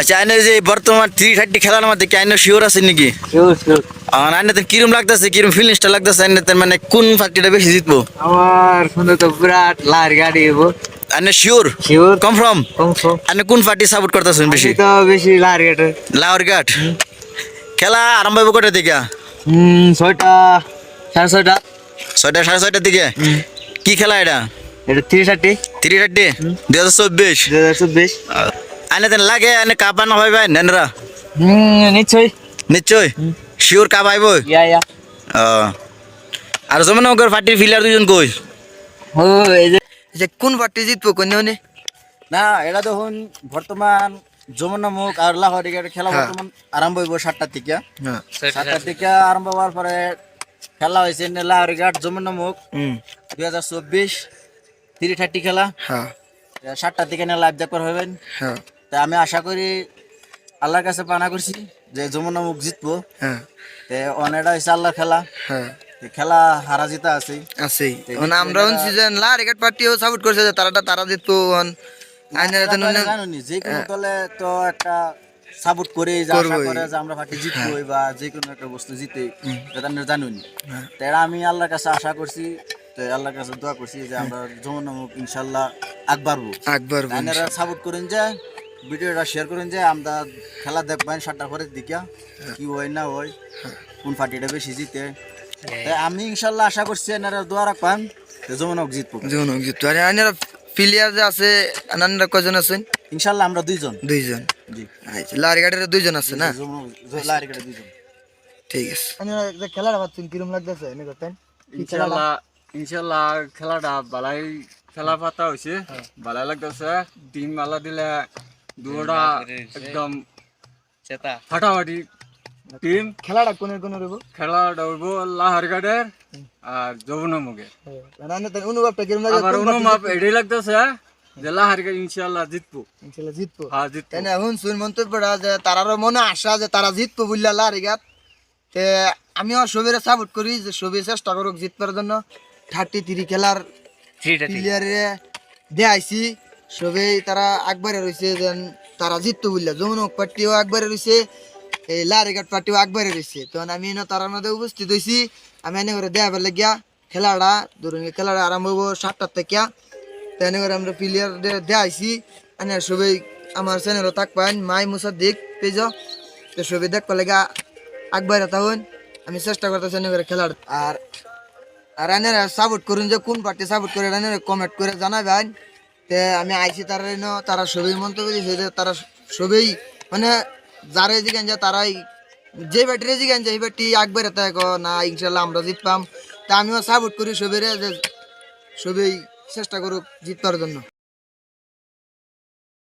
আচ্ছা আইনে যে বর্তমান থ্রি থার্টি খেলার মধ্যে কি আইনে শিওর আছে নাকি? আর আইনে কিরম লাগতেছে কিরম ফিলিংসটা লাগতেছে আইনে তো মানে কোন পার্টিটা বেশি জিতবো? আমার শুনে তো বিরাট লার গাড়ি হব আইনে শিওর শিওর কনফার্ম কনফার্ম আইনে কোন পার্টি সাপোর্ট করতেছেন বেশি? তো বেশি লার গাড়ি লাওয়ার ঘাট? খেলা আরম্ভ হবে দিকে হুম ছয়টা সাড়ে ছয়টা। ছয়টা সাড়ে ছয়টার দিকে? কি খেলা এটা? এটা থ্রি থার্টি থ্রি থার্টি দুই হাজার চব্বিশ? দুই হাজার চব্বিশ। আইনে তেন লাগে আইনে কাপ আনা হয় ভাই নেনরা হুম নিশ্চয়ই নিশ্চয়। শিওর কাপ আইব ইয়া ইয়া। আর যেমন ওগর পার্টির ফিলার দুজন কই ও এই যে যে কোন পার্টি জিতবো কোন নে না এটা দেখুন বর্তমান যমুনা মুখ আর লাহোর খেলা বর্তমান আরম্ভ হইব সাতটার থেকে হ্যাঁ সাতটার থেকে আরম্ভ হওয়ার পরে খেলা হয়েছে লাহোর ঘাট যমুনা মুখ। দুই হাজার চব্বিশ থ্রি থার্টি খেলা। হ্যাঁ সাতটার থেকে না লাইভ দেখবার হবেন হ্যাঁ তা আমি আশা করি আল্লাহর কাছে পানা করছি যে যমুনা মুখ জিতবো। হ্যাঁ। তে অনেকটা হয়েছে আল্লাহর খেলা। হ্যাঁ। খেলা হারা জিতা আছে। আছেই। মানে আমরা সিজন লা পার্টিও সাপোর্ট করছে যে তারাটা তারা জিতবো যে কোনো দলে তো একটা সাপোর্ট করে যে আশা করে যে আমরা পার্টি জিতবো বা যে কোনো একটা বস্তু জিতে এটা আমরা জানুনি। তো এটা আমি আল্লাহর কাছে আশা করছি তো আল্লাহর কাছে দোয়া করছি যে আমরা যমুনা মুখ ইনশাল্লাহ আগবাড়বো। আকবর আপনারা সাপোর্ট করেন যে ভিডিওটা শেয়ার করেন যে আমরা খেলা দেখবেন সাতটার পরের দিকে। কি হয় না হয় কোন পার্টিটা বেশি জিতে। আমি ইনশাল্লাহ আশা করছি এনারা দোয়া রাখবেন মুখ জিতবো। যেমন জিতবো। আর আইনের প্লেয়ার যে আছে আনানরা কজন আছেন? ইনশাল্লাহ আমরা দুইজন। দুইজন। জি। আচ্ছা লা দুইজন আছে না? যমুনা লারিকাটা দুইজন। ঠিক আছে। আইনের খেলাটা পাচ্ছেন কিরম লাগতেছে? এনে করতেন। ইনশাল্লাহ ইনশাল্লাহ খেলাটা বালাই খেলা পাতা হয়েছে বালাই লাগতেছে। টিম মালা দিলে দুটা একদম ফাটাফাটি টিম খেলাটা কোনের কোন রইব? খেলাটা লাহারঘাটের আর অনুভবটা কিরম অনুমাপ এটাই লাগতেছে যে ইনশাল্লাহ জিতবো। ইনশাআল্লাহ জিতবো। হ্যাঁ জিতবো। এনে হুন শুন মন্তব্যটা যে তারারও মনে আশা যে তারা জিতবো বুঝলা লা রেগাত তে আমিও সবের সাপোর্ট করি যে সবে চেষ্টা করুক জিতবার জন্য। থার্টি থ্রি খেলার প্লেয়ারে দেখাইছি সবেই তারা একবারে রয়েছে যেন তারা জিততো বুঝলা যমুনক পার্টিও একবারে রয়েছে এই লারিঘাট পার্টিও একবারে রয়েছে তখন আমি এনে তারার মধ্যে উপস্থিত হয়েছি আমি এনে করে দেখাবার লাগিয়া খেলাটা, ধরুন খেলাটা আরম্ভ হব সাতটার থেকে। তো এনে করে আমরা প্লেয়ার দেখাইছি। এনে সবাই আমার চ্যানেলও তাক পাইন মাই মুসার দিক, পেজ তো সবাই দেখবার লাগা একবারে তখন আমি চেষ্টা করতেছি এনে করে খেলার। আর আর এনে সাপোর্ট করুন যে কোন পার্টি সাপোর্ট করে, এনে কমেন্ট করে জানাবেন তে আমি আইসি তারা তারা সবই মন্তব্য দিয়েছে যে তারা সবই মানে যারা জিগান যায় তারাই যে ব্যাটারি জিগান এই ব্যাটি একবারে তাই না, ইনশাল্লাহ আমরা জিতপাম তা আমিও সাপোর্ট করি সবের যে সবই চেষ্টা করুক জিতবার জন্য।